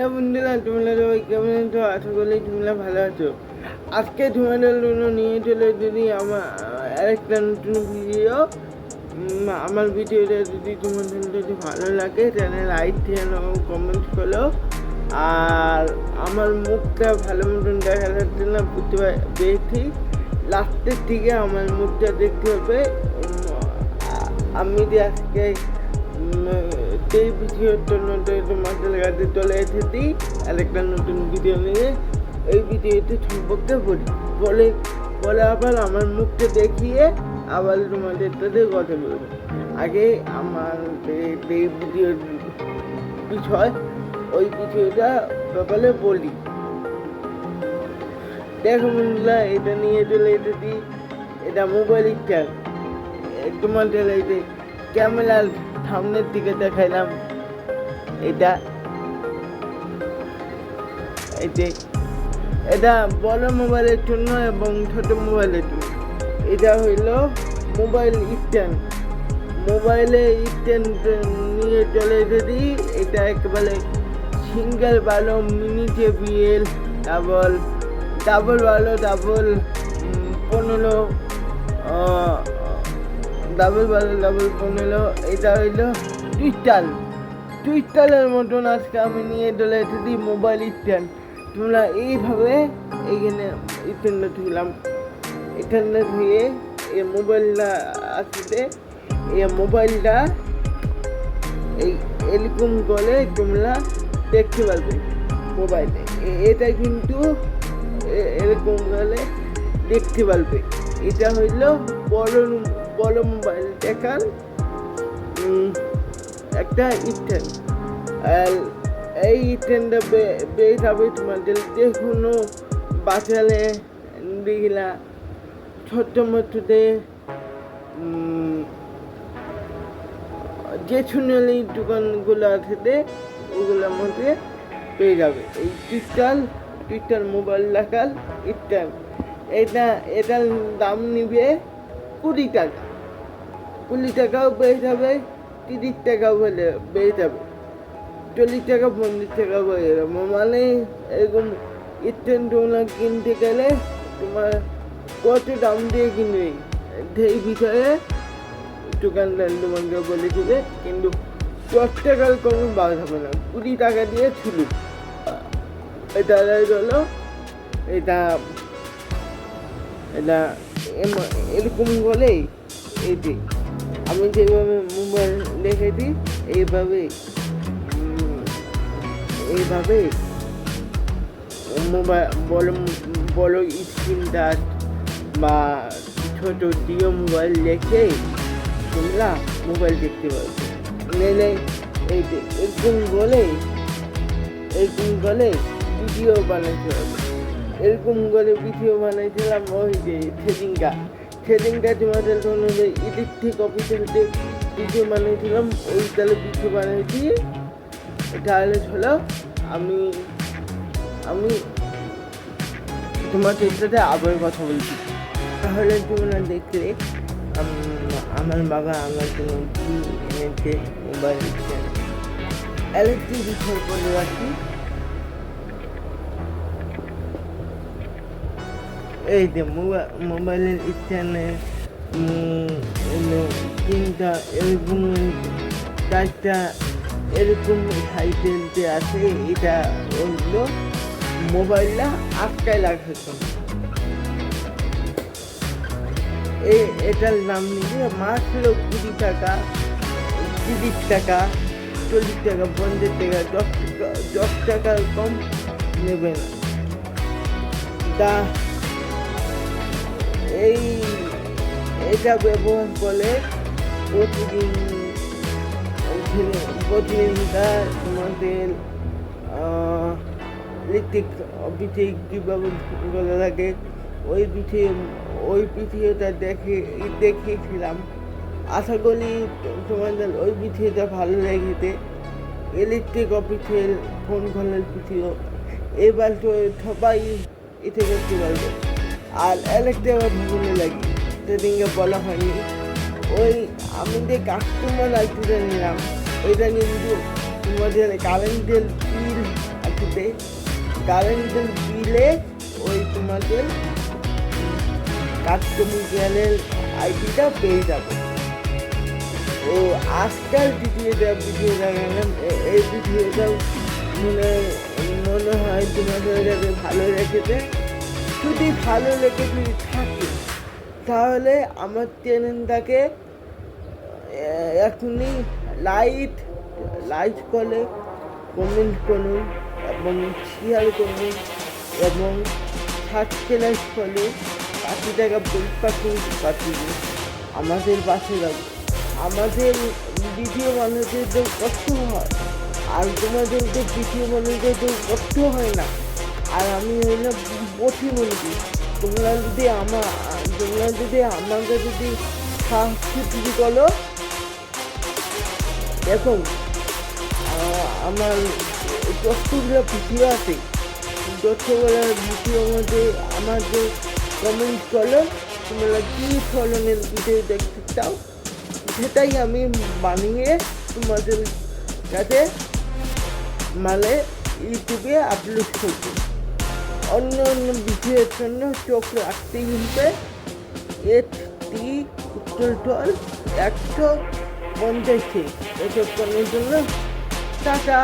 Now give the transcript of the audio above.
হ্যাঁ বন্ধুরা, তোমরা সবাই কেমন আছো? আশা করি তোমরা ভালো আছো। আজকে তোমাদের জন্য নিয়ে চলে যদি আমার আরেকটা নতুন ভিডিও আমার ভিডিওটা যদি তোমাদের যদি ভালো লাগে, তাহলে লাইক চ্যানেল কমেন্ট করো। আর আমার মুখটা ভালো মতন দেখা যাচ্ছে না, বুঝতে পেরেছি। লাস্টের দিকে আমার মুখটা দেখতে হবে। আমি যে আজকে সেই ভিডিওর তোমাদের কাছে চলে এসেছি। আরেকটা নতুন ভিডিও নিয়ে। এই ভিডিওটি সম্পর্কে বলি। বলে বলে আবার আমার মুখটা দেখিয়ে আবার তোমাদের সাথে কথা বলব। আগে আমার যে ভিডিওর বিষয়, ওই বিষয়টা ব্যাপারে বলি। দেখো বন্ধুরা, এটা নিয়ে চলে এসেছি। এটা মোবাইল স্ট্যান্ড তোমাদের এই যে ক্যামেরার সামনের দিকে দেখাইলাম। এটা এই যে, এটা বড় মোবাইলের জন্য এবং ছোট মোবাইলের জন্য। এটা হইল মোবাইল স্ট্যান্ড। মোবাইলে স্ট্যান্ড নিয়ে চলে যদি এটা একেবারে সিঙ্গেল ভালো মিনি জেবিএল ডাবল ডাবল ভালো ডাবল পনেরো ডাবল ভালো ডাবল পনেরো এটা হইল টুইটাল টুইটালের মতন আজকে আমি নিয়ে চলে এসেছি মোবাইল স্ট্যান্ড তোমরা এইভাবে এইখানে স্ট্যান্ডে তুললাম স্ট্যান্ডে ধুয়ে এই মোবাইলটা আসতে এই মোবাইলটা এই এরকম করে তোমরা দেখতে পারবে মোবাইলে এটা কিন্তু এরকম করে দেখতে পারবে। এটা হইল বড় বড় মোবাইল উম, একটা স্ট্যান্ড আর এই স্ট্যান্ডটা বের হবে তোমাদের যে কোনো বাজারে দিলা ছোট্ট মধ্যে যে শুনেলি দোকানগুলো আছে দে, ওগুলোর মধ্যে পেয়ে যাবে। এই টুইটার টুইটার মোবাইল রাখার স্ট্যান্ড এটা এটার দাম নিবে কুড়ি টাকা। কুড়ি টাকাও পেয়ে যাবে, তিরিশ টাকাও পেলে পেয়ে যাবে। চল্লিশ টাকা, পঞ্চাশ টাকা পেয়ে যাবে। মানে এরকম স্ট্যান্ড তোমরা কিনতে গেলে তোমার কত দাম দিয়ে কিনবে? সেই বিষয়ে দোকানদার তোমাকে বলে দিবে, কিন্তু দশ টাকার কোনো বাদ হবে না। কুড়ি টাকা দিয়ে ছুলু। এটা হলো, এটা এটা এরকম বলেই যে আমি যেভাবে মোবাইল দিই, এইভাবে এইভাবে মোবাইল বড় স্ক্রিন টাচ বা ছোট জিও মোবাইল দেখে তোমরা মোবাইল দেখতে পারবে নেলে এই এরকম বলে এরকম বলে ভিডিও বানাইতে হবে। এরকম করে ভিডিও বানাইছিলাম ওই যে সেদিনটা সেদিনটা তোমাদের জন্য যে ইলেকট্রিক অফিসের যে ভিডিও বানিয়েছিলাম, ওই তাহলে ভিডিও বানিয়েছি। তাহলে হলো আমি আমি তোমাদের সাথে আবার কথা বলছি। তাহলে তোমরা দেখলে আমার বাবা আমার জন্য কি এনেছে, মোবাইল ইলেকট্রিক বিষয় বলে রাখি এই যে মোবাইল মোবাইলের স্ট্যান্ডে তিনটা এরকম চারটা এরকম সাইকেল যে আছে এটা হলো মোবাইলটা আটকায় রাখার জন্য এই এটার নাম নিয়ে মাত্র কুড়ি টাকা তিরিশ টাকা চল্লিশ টাকা পঞ্চাশ টাকা দশ টাকা দশ টাকার কম নেবে না তা এই, এটা ব্যবহার করলে প্রতিদিন ওখানে প্রতিদিন তার তোমাদের ইলেকট্রিক অফিসে কীভাবে করা লাগে, ওই পিছিয়ে ওই পিছিয়েটা দেখে, দেখিয়েছিলাম। আশা করি তোমাদের ওই পিছিয়েটা ভালো লেগেছে। ইলেকট্রিক অফিসের ফোন কলের পিছিয়েও এবার তো সবাই এতে করতে পারবে আর ইলেকট্রিক ভূগোলে লাগি সেদিনকে বলা হয়নি। ওই আমি যে কাস্টমার আইটিটা নিলাম, ওইটা কিন্তু তোমাদের কারেন্টের বিল কারেন্টে কারেন্টের বিলে ওই তোমাদের কাস্টমিক্যালের আইডিটা পেয়ে যাবে। ও আজকাল ভিডিওটা ভিডিও দেখালাম এই ভিডিওটা মনে মনে হয় তোমাদের ভালো লেগেছে যদি ভালো লেগে যদি থাকে, তাহলে আমার চ্যানেলটাকে এখনই লাইক লাইক করে কমেন্ট করুন এবং শেয়ার করুন এবং সাবস্ক্রাইব করে পাঁচশো টাকা পাঠিয়ে পাঠিয়ে আমাদের পাশে রাখবে আমাদের ভিডিও তো কষ্ট হয়, আর তোমাদের তো ভিডিও তো কষ্ট হয় না। আর আমি হইলাম প্রতিবন্ধী তোমরা যদি আমার, তোমরা যদি আমাকে যদি যদি করো আ- আমার যতগুলো ভিডিও আছে, যতগুলো ভিডিওর মধ্যে যে কমেন্ট করো তোমরা কী ধরনের ভিডিও দেখতে চাও, সেটাই আমি বানিয়ে তোমাদের কাছে মানে ইউটিউবে আপলোড করব। অন্য অন্য ভিডিওর জন্য চোখ রাখতেই হবে। একটি উত্তর টল একশো পঞ্চাশে। এসব জন্য টাটা।